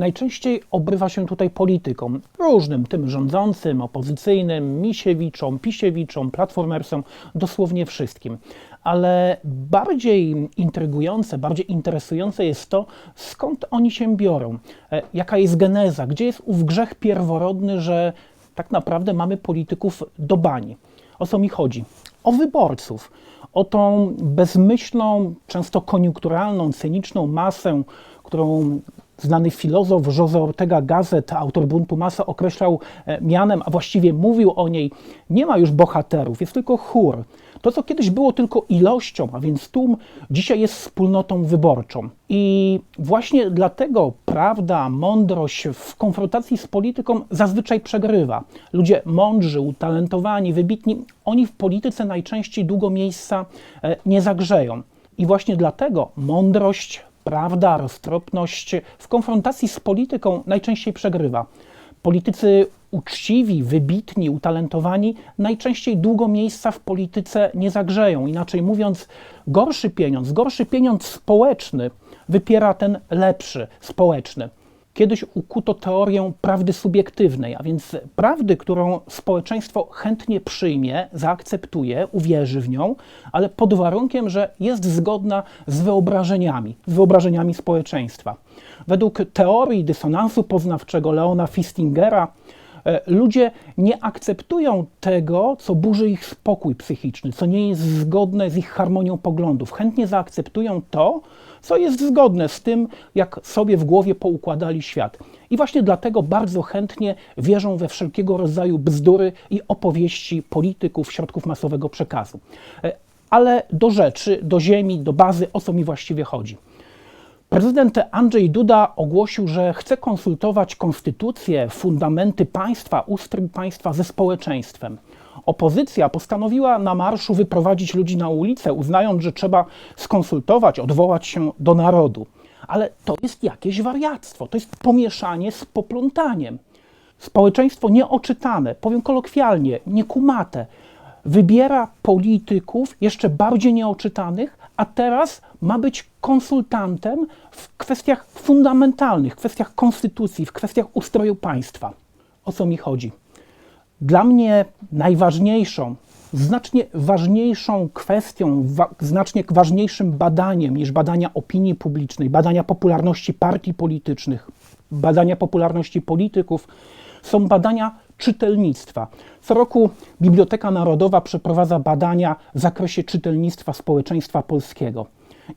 Najczęściej obrywa się tutaj politykom, różnym, tym rządzącym, opozycyjnym, misiewiczom, pisiewiczom, platformersom, dosłownie wszystkim. Ale bardziej intrygujące, bardziej interesujące jest to, skąd oni się biorą, e, jaka jest geneza, gdzie jest ów grzech pierworodny, że tak naprawdę mamy polityków do bani. O co mi chodzi? O wyborców, o tą bezmyślną, często koniunkturalną, cyniczną masę, którą znany filozof José Ortega Gazet, autor Buntu Masa, określał e, mianem, a właściwie mówił o niej, nie ma już bohaterów, jest tylko chór. To, co kiedyś było tylko ilością, a więc tłum, dzisiaj jest wspólnotą wyborczą. I właśnie dlatego prawda, mądrość w konfrontacji z polityką zazwyczaj przegrywa. Ludzie mądrzy, utalentowani, wybitni, oni w polityce najczęściej długo miejsca e, nie zagrzeją. I właśnie dlatego mądrość, prawda, roztropność w konfrontacji z polityką najczęściej przegrywa. Politycy uczciwi, wybitni, utalentowani najczęściej długo miejsca w polityce nie zagrzeją. Inaczej mówiąc, gorszy pieniądz, gorszy pieniądz społeczny wypiera ten lepszy, społeczny. Kiedyś ukuto teorię prawdy subiektywnej, a więc prawdy, którą społeczeństwo chętnie przyjmie, zaakceptuje, uwierzy w nią, ale pod warunkiem, że jest zgodna z wyobrażeniami, wyobrażeniami społeczeństwa. Według teorii dysonansu poznawczego Leona Fistingera, ludzie nie akceptują tego, co burzy ich spokój psychiczny, co nie jest zgodne z ich harmonią poglądów. Chętnie zaakceptują to, co jest zgodne z tym, jak sobie w głowie poukładali świat. I właśnie dlatego bardzo chętnie wierzą we wszelkiego rodzaju bzdury i opowieści polityków środków masowego przekazu. E, Ale do rzeczy, do ziemi, do bazy, o co mi właściwie chodzi. Prezydent Andrzej Duda ogłosił, że chce konsultować konstytucję, fundamenty państwa, ustrój państwa ze społeczeństwem. Opozycja postanowiła na marszu wyprowadzić ludzi na ulicę, uznając, że trzeba skonsultować, odwołać się do narodu. Ale to jest jakieś wariactwo, to jest pomieszanie z poplątaniem. Społeczeństwo nieoczytane, powiem kolokwialnie, niekumate, wybiera polityków jeszcze bardziej nieoczytanych, a teraz ma być konsultantem w kwestiach fundamentalnych, w kwestiach konstytucji, w kwestiach ustroju państwa. O co mi chodzi? Dla mnie najważniejszą, znacznie ważniejszą kwestią, wa znacznie ważniejszym badaniem niż badania opinii publicznej, badania popularności partii politycznych, badania popularności polityków, są badania czytelnictwa. Co roku Biblioteka Narodowa przeprowadza badania w zakresie czytelnictwa społeczeństwa polskiego.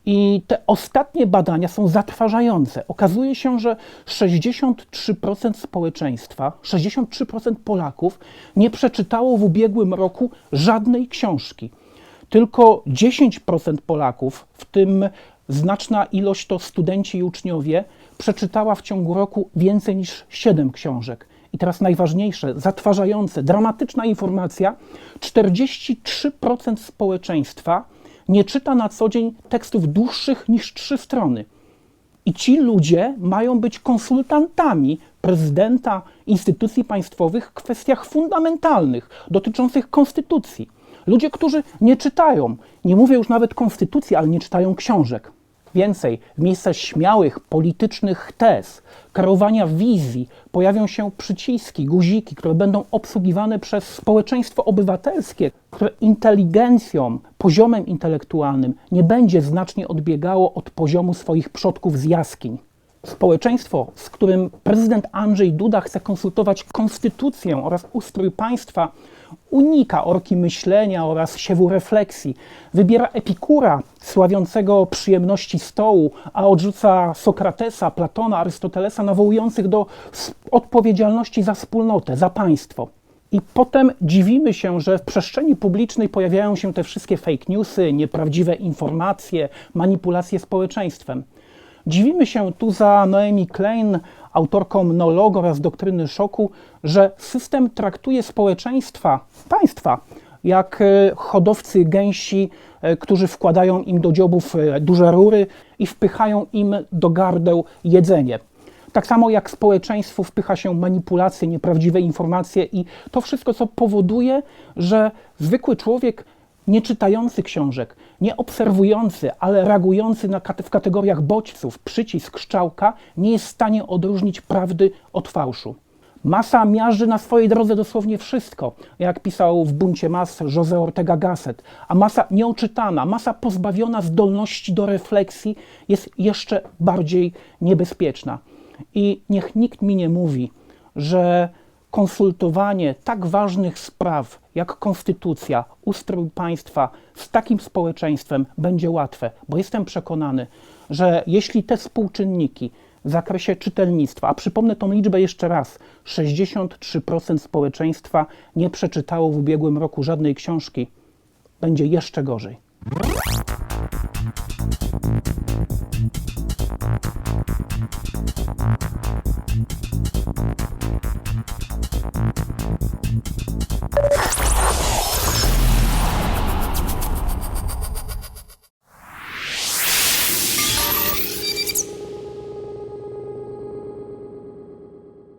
I te ostatnie badania są zatrważające. Okazuje się, że 63% społeczeństwa, 63% Polaków nie przeczytało w ubiegłym roku żadnej książki. Tylko 10% Polaków, w tym znaczna ilość to studenci i uczniowie, przeczytała w ciągu roku więcej niż 7 książek. I teraz najważniejsze, zatrważające, dramatyczna informacja: 43% społeczeństwa nie czyta na co dzień tekstów dłuższych niż trzy strony. I ci ludzie mają być konsultantami prezydenta, instytucji państwowych w kwestiach fundamentalnych dotyczących konstytucji. Ludzie, którzy nie czytają, nie mówię już nawet konstytucji, ale nie czytają książek. Więcej, w miejsce śmiałych politycznych tez, kreowania wizji pojawią się przyciski, guziki, które będą obsługiwane przez społeczeństwo obywatelskie, które inteligencją, poziomem intelektualnym nie będzie znacznie odbiegało od poziomu swoich przodków z jaskiń. Społeczeństwo, z którym prezydent Andrzej Duda chce konsultować konstytucję oraz ustrój państwa, unika orki myślenia oraz siewu refleksji. Wybiera Epikura, sławiącego przyjemności stołu, a odrzuca Sokratesa, Platona, Arystotelesa, nawołujących do odpowiedzialności za wspólnotę, za państwo. I potem dziwimy się, że w przestrzeni publicznej pojawiają się te wszystkie fake newsy, nieprawdziwe informacje, manipulacje społeczeństwem. Dziwimy się tu za Noemi Klein, autorką Nolog oraz Doktryny Szoku, że system traktuje społeczeństwa, państwa, jak e, hodowcy gęsi, e, którzy wkładają im do dziobów e, duże rury i wpychają im do gardeł jedzenie. Tak samo jak społeczeństwu wpycha się manipulacje, nieprawdziwe informacje i to wszystko, co powoduje, że zwykły człowiek, nie czytający książek, nie obserwujący, ale reagujący na w kategoriach bodźców, przycisk, strzałka, nie jest w stanie odróżnić prawdy od fałszu. Masa miaży na swojej drodze dosłownie wszystko, jak pisał w Buncie Mas José Ortega Gasset, a masa nieoczytana, masa pozbawiona zdolności do refleksji jest jeszcze bardziej niebezpieczna. I niech nikt mi nie mówi, że konsultowanie tak ważnych spraw jak konstytucja, ustrój państwa z takim społeczeństwem będzie łatwe, bo jestem przekonany, że jeśli te współczynniki w zakresie czytelnictwa, a przypomnę tą liczbę jeszcze raz, 63% społeczeństwa nie przeczytało w ubiegłym roku żadnej książki, będzie jeszcze gorzej.